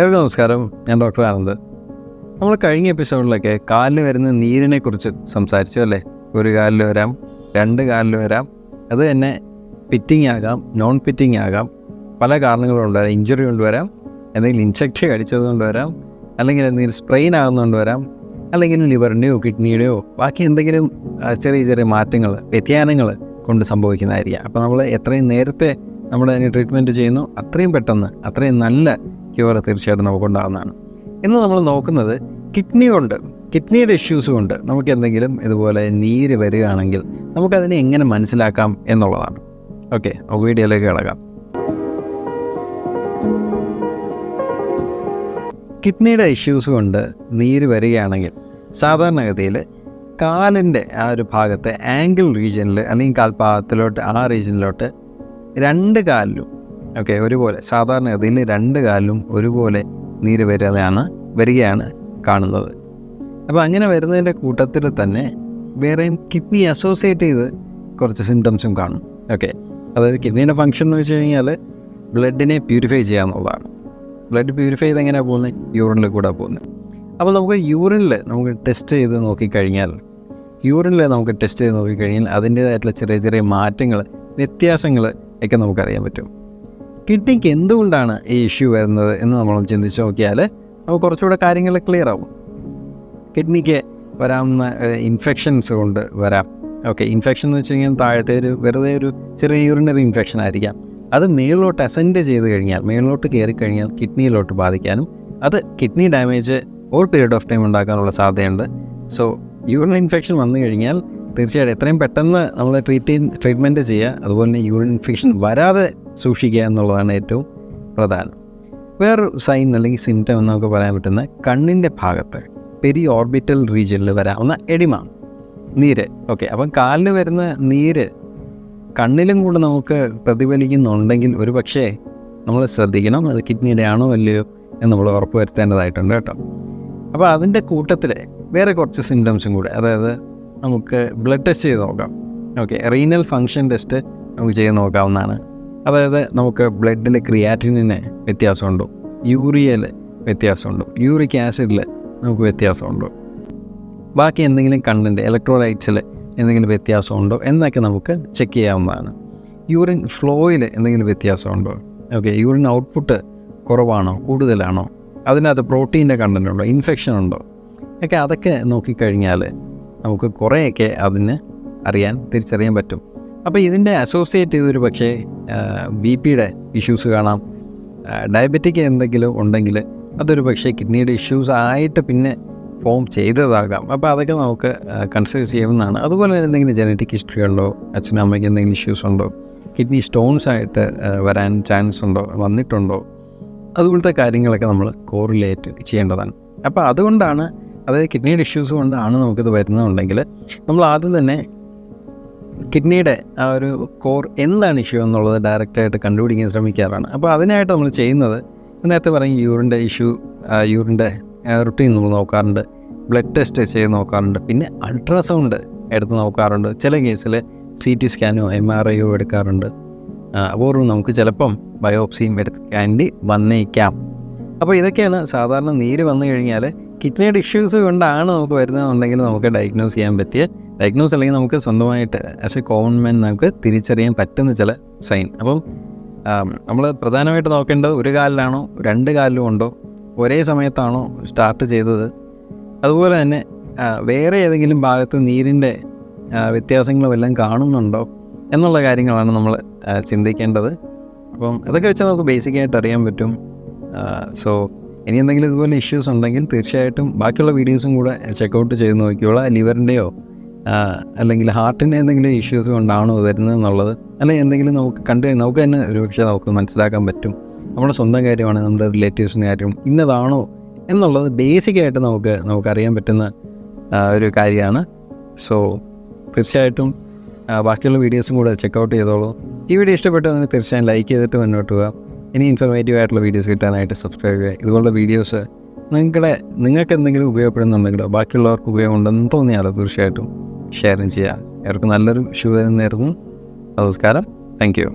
ഏവർക്കും നമസ്കാരം. ഞാൻ ഡോക്ടർ ആനന്ദ്. നമ്മൾ കഴിഞ്ഞ എപ്പിസോഡിലൊക്കെ കാലിന് വരുന്ന നീരിനെ കുറിച്ച് സംസാരിച്ചു അല്ലേ? ഒരു കാലിൽ വരാം രണ്ട് കാലിൽ വരാം. അത് തന്നെ ഫിറ്റിംഗ് ആകാം നോൺ പിറ്റിംഗ് ആകാം. പല കാരണങ്ങളും കൊണ്ടുവരാം ഇഞ്ചുറി കൊണ്ടുവരാം എന്തെങ്കിലും ഇൻസെക്റ്റ് കടിച്ചത് കൊണ്ടുവരാം അല്ലെങ്കിൽ എന്തെങ്കിലും സ്പ്രെയിൻ ആകുന്നതുകൊണ്ട് വരാം അല്ലെങ്കിൽ ലിവറിന്റെയോ കിഡ്നിയുടെയോ ബാക്കി എന്തെങ്കിലും ചെറിയ ചെറിയ മാറ്റങ്ങൾ വ്യതിയാനങ്ങൾ കൊണ്ട് സംഭവിക്കുന്നതായിരിക്കാം. അപ്പോൾ നമ്മൾ എത്രയും നേരത്തെ നമ്മൾ അതിന് ട്രീറ്റ്മെന്റ് ചെയ്യുന്നു അത്രയും പെട്ടെന്ന് അത്രയും നല്ല ക്യൂർ തീർച്ചയായിട്ടും നമുക്കുണ്ടാകുന്നതാണ് ഇന്ന് നമ്മൾ നോക്കുന്നത് കിഡ്നി കൊണ്ട് കിഡ്നിയുടെ ഇഷ്യൂസ് കൊണ്ട് നമുക്ക് എന്തെങ്കിലും ഇതുപോലെ നീര് വരികയാണെങ്കിൽ നമുക്കതിനെ എങ്ങനെ മനസ്സിലാക്കാം എന്നുള്ളതാണ്. ഓക്കെ നമുക്ക് വീഡിയോയിലേക്ക് കിടക്കാം. കിഡ്നിയുടെ ഇഷ്യൂസ് കൊണ്ട് നീര് വരികയാണെങ്കിൽ സാധാരണഗതിയിൽ കാലിന്റെ ആ ഒരു ഭാഗത്തെ ആംഗിൾ റീജിയനിൽ അല്ലെങ്കിൽ കാൽഭാഗത്തിലോട്ട് ആ റീജിയനിലോട്ട് രണ്ട് കാലിലും ഓക്കെ ഒരുപോലെ. സാധാരണഗതിയിൽ രണ്ട് കാലിലും ഒരുപോലെ നീര് വരികയാണ് വരികയാണ് കാണുന്നത്. അപ്പോൾ അങ്ങനെ വരുന്നതിന്റെ കൂട്ടത്തിൽ തന്നെ വേറെയും കിഡ്നി അസോസിയേറ്റ് ചെയ്ത് കുറച്ച് സിംറ്റംസും കാണും. ഓക്കെ അതായത് കിഡ്നിയുടെ ഫങ്ഷൻ എന്ന് വെച്ച് കഴിഞ്ഞാൽ ബ്ലഡിനെ പ്യൂരിഫൈ ചെയ്യുക എന്നുള്ളതാണ്. ബ്ലഡ് പ്യൂരിഫൈ ചെയ്ത് എങ്ങനെയാണ് പോകുന്നത്? യൂറിനിൽ കൂടെ പോകുന്നത്. അപ്പോൾ നമുക്ക് യൂറിനിൽ നമുക്ക് ടെസ്റ്റ് ചെയ്ത് നോക്കിക്കഴിഞ്ഞാൽ യൂറിനിൽ നമുക്ക് ടെസ്റ്റ് ചെയ്ത് നോക്കിക്കഴിഞ്ഞാൽ അതിന്റേതായിട്ടുള്ള ചെറിയ ചെറിയ മാറ്റങ്ങൾ വ്യത്യാസങ്ങൾ ഒക്കെ നമുക്കറിയാൻ പറ്റും. കിഡ്നിക്ക് എന്തുകൊണ്ടാണ് ഈ ഇഷ്യൂ വരുന്നത് എന്ന് നമ്മൾ ചിന്തിച്ച് നോക്കിയാൽ നമുക്ക് കുറച്ചുകൂടെ കാര്യങ്ങൾ ക്ലിയർ ആവും. കിഡ്നിക്ക് വരാവുന്ന ഇൻഫെക്ഷൻസ് കൊണ്ട് വരാം. ഓക്കെ ഇൻഫെക്ഷൻ എന്ന് വെച്ച് കഴിഞ്ഞാൽ താഴത്തെ ഒരു വെറുതെ ഒരു ചെറിയ യൂറിനറി ഇൻഫെക്ഷൻ ആയിരിക്കാം. അത് മേളിലോട്ട് അസെൻഡ് ചെയ്ത് കഴിഞ്ഞാൽ മേളിലോട്ട് കയറി കഴിഞ്ഞാൽ കിഡ്നിയിലോട്ട് ബാധിക്കാനും അത് kidney damage over period of time ഉണ്ടാക്കാനുള്ള സാധ്യതയുണ്ട്. സോ യൂറിൻ ഇൻഫെക്ഷൻ വന്നു കഴിഞ്ഞാൽ തീർച്ചയായിട്ടും. എത്രയും പെട്ടെന്ന് നമ്മൾ ട്രീറ്റ് ട്രീറ്റ്മെന്റ് ചെയ്യുക അതുപോലെ തന്നെ യൂറിൻ ഇൻഫെക്ഷൻ വരാതെ സൂക്ഷിക്കുക എന്നുള്ളതാണ് ഏറ്റവും പ്രധാനം. വേറൊരു സൈൻ അല്ലെങ്കിൽ സിംറ്റം എന്ന് നമുക്ക് പറയാൻ പറ്റുന്ന കണ്ണിന്റെ ഭാഗത്ത് പെരി ഓർബിറ്റൽ റീജിയനിൽ വരാവുന്ന എഡിമ നീര്. ഓക്കെ അപ്പം കാലിന് വരുന്ന നീര് കണ്ണിലും കൂടെ നമുക്ക് പ്രതിഫലിക്കുന്നുണ്ടെങ്കിൽ ഒരു പക്ഷേ നമ്മൾ ശ്രദ്ധിക്കണം അത് കിഡ്നിയുടെ ആണോ അല്ലയോ എന്ന് നമ്മൾ ഉറപ്പ് വരുത്തേണ്ടതായിട്ടുണ്ട് കേട്ടോ. അപ്പോൾ അതിന്റെ കൂട്ടത്തിൽ വേറെ കുറച്ച് സിംറ്റംസും കൂടെ അതായത് നമുക്ക് ബ്ലഡ് ടെസ്റ്റ് ചെയ്ത് നോക്കാം. ഓക്കെ റീനൽ ഫങ്ഷൻ ടെസ്റ്റ് നമുക്ക് ചെയ്ത് നോക്കാവുന്നതാണ്. അതായത് നമുക്ക് ബ്ലഡിൽ ക്രിയാറ്റിനിന് വ്യത്യാസമുണ്ടോ. യൂറിയയിൽ വ്യത്യാസമുണ്ടോ. യൂറിക് ആസിഡിൽ നമുക്ക് വ്യത്യാസമുണ്ടോ. ബാക്കി എന്തെങ്കിലും കണ്ടന്റ് ഇലക്ട്രോലൈറ്റ്സിൽ എന്തെങ്കിലും വ്യത്യാസമുണ്ടോ എന്നൊക്കെ നമുക്ക് ചെക്ക് ചെയ്യാവുന്നതാണ്. യൂറിൻ ഫ്ലോയിൽ എന്തെങ്കിലും വ്യത്യാസമുണ്ടോ? ഓക്കെ യൂറിൻ ഔട്ട്പുട്ട് കുറവാണോ? കൂടുതലാണോ? അതിനകത്ത് പ്രോട്ടീന്റെ കണ്ടന്റ് ഉണ്ടോ? ഇൻഫെക്ഷൻ ഉണ്ടോ? ഒക്കെ അതൊക്കെ നോക്കിക്കഴിഞ്ഞാൽ നമുക്ക് കുറേയൊക്കെ അതിന് അറിയാൻ തിരിച്ചറിയാൻ പറ്റും. അപ്പോൾ ഇതിന്റെ അസോസിയേറ്റ് ചെയ്തൊരു പക്ഷേ ബി പിയുടെ ഇഷ്യൂസ് കാണാം. ഡയബറ്റിക് എന്തെങ്കിലും ഉണ്ടെങ്കിൽ അതൊരു പക്ഷേ കിഡ്നിയുടെ ഇഷ്യൂസ് ആയിട്ട് പിന്നെ ഫോം ചെയ്തതാകാം. അപ്പോൾ അതൊക്കെ നമുക്ക് കൺസിഡർ ചെയ്യാവുന്നതാണ്. അതുപോലെ തന്നെ എന്തെങ്കിലും ജനറ്റിക് ഹിസ്റ്ററി ഉണ്ടോ? അച്ഛനും അമ്മയ്ക്ക് എന്തെങ്കിലും ഇഷ്യൂസ് ഉണ്ടോ? കിഡ്നി സ്റ്റോൺസ് ആയിട്ട് വരാൻ ചാൻസ് ഉണ്ടോ? വന്നിട്ടുണ്ടോ? അതുപോലത്തെ കാര്യങ്ങളൊക്കെ നമ്മൾ കോറിലേറ്റ് ചെയ്യേണ്ടതാണ്. അപ്പോൾ അതുകൊണ്ടാണ് അതായത് കിഡ്നിയുടെ ഇഷ്യൂസ് കൊണ്ടാണ് നമുക്കിത് വരുന്നതുണ്ടെങ്കിൽ നമ്മൾ ആദ്യം തന്നെ കിഡ്നിയുടെ ആ ഒരു കോർ എന്താണ് ഇഷ്യൂ എന്നുള്ളത് ഡയറക്റ്റായിട്ട് കണ്ടുപിടിക്കാൻ ശ്രമിക്കാറാണ്. അപ്പോൾ അതിനായിട്ട് നമ്മൾ ചെയ്യുന്നത് നേരത്തെ പറയും യൂറിന്റെ ഇഷ്യൂ യൂറിന്റെ റുട്ടീൻ നമ്മൾ നോക്കാറുണ്ട്. ബ്ലഡ് ടെസ്റ്റ് ചെയ്ത് നോക്കാറുണ്ട്. പിന്നെ അൾട്രാസൗണ്ട് എടുത്ത് നോക്കാറുണ്ട്. ചില കേസിൽ സി ടി സ്കാനോ എം ആർ ഐയോ എടുക്കാറുണ്ട്. അപൂർവം നമുക്ക് ചിലപ്പം ബയോപ്സിയും എടുക്കേണ്ടി വന്നേക്കാം. അപ്പോൾ ഇതൊക്കെയാണ് സാധാരണ നീര് വന്നു കഴിഞ്ഞാൽ കിഡ്നിയുടെ ഇഷ്യൂസ് കൊണ്ടാണ് നമുക്ക് വരുന്നതെന്നുണ്ടെങ്കിൽ നമുക്ക് ഡയഗ്നോസ് ചെയ്യാൻ പറ്റിയ ഡയഗ്നോസ് അല്ലെങ്കിൽ നമുക്ക് സ്വന്തമായിട്ട് ആസ് എ കോമൺ മാൻ നമുക്ക് തിരിച്ചറിയാൻ പറ്റുന്ന ചില സൈൻ അപ്പം നമ്മൾ പ്രധാനമായിട്ട് നോക്കേണ്ടത് ഒരു കാലിലാണോ രണ്ട് കാലിലും ഉണ്ടോ ഒരേ സമയത്താണോ സ്റ്റാർട്ട് ചെയ്തത്? അതുപോലെ തന്നെ വേറെ ഏതെങ്കിലും ഭാഗത്ത് നീരിന്റെ വ്യത്യാസങ്ങൾ എല്ലാം കാണുന്നുണ്ടോ എന്നുള്ള കാര്യങ്ങളാണ് നമ്മൾ ചിന്തിക്കേണ്ടത്. അപ്പം അതൊക്കെ വെച്ച് നമുക്ക് ബേസിക്കായിട്ട് അറിയാൻ പറ്റും. സോ ഇനി എന്തെങ്കിലും ഇതുപോലെ ഇഷ്യൂസ് ഉണ്ടെങ്കിൽ തീർച്ചയായിട്ടും ബാക്കിയുള്ള വീഡിയോസും കൂടെ ചെക്കൗട്ട് ചെയ്ത് നോക്കിയോളാം ലിവറിന്റെയോ അല്ലെങ്കിൽ ഹാർട്ടിന്റെ എന്തെങ്കിലും ഇഷ്യൂസ് കൊണ്ടാണോ വരുന്നത് എന്നുള്ളത് അല്ലെങ്കിൽ എന്തെങ്കിലും നമുക്ക് കണ്ടു നമുക്ക് തന്നെ ഒരുപക്ഷെ നമുക്ക് മനസ്സിലാക്കാൻ പറ്റും. നമ്മുടെ സ്വന്തം കാര്യമാണ് നമ്മുടെ റിലേറ്റീവ്സിന്റെ കാര്യം ഇന്നതാണോ എന്നുള്ളത് ബേസിക്കായിട്ട് നമുക്ക് നമുക്കറിയാൻ പറ്റുന്ന ഒരു കാര്യമാണ്. സോ തീർച്ചയായിട്ടും ബാക്കിയുള്ള വീഡിയോസും കൂടെ ചെക്കൗട്ട് ചെയ്തോളൂ. ഈ വീഡിയോ ഇഷ്ടപ്പെട്ടെങ്കിൽ തീർച്ചയായും ലൈക്ക് ചെയ്തിട്ട് മുന്നോട്ട് പോകാം ഇനി ഇൻഫർമേറ്റീവ് ആയിട്ടുള്ള വീഡിയോസ് കിട്ടാനായിട്ട് സബ്സ്ക്രൈബ് ചെയ്യുക. ഇതുപോലുള്ള വീഡിയോസ് നിങ്ങളുടെ നിങ്ങൾക്ക് എന്തെങ്കിലും ഉപയോഗപ്പെടുന്നുണ്ടെങ്കിലോ ബാക്കിയുള്ളവർക്ക് ഉപയോഗം ഉണ്ടെന്ന് തോന്നിയാലോ തീർച്ചയായിട്ടും ഷെയറും ചെയ്യുക അവർക്ക് നല്ലൊരു ശുഭദിനം നേരുന്നു. നമസ്കാരം. Thank you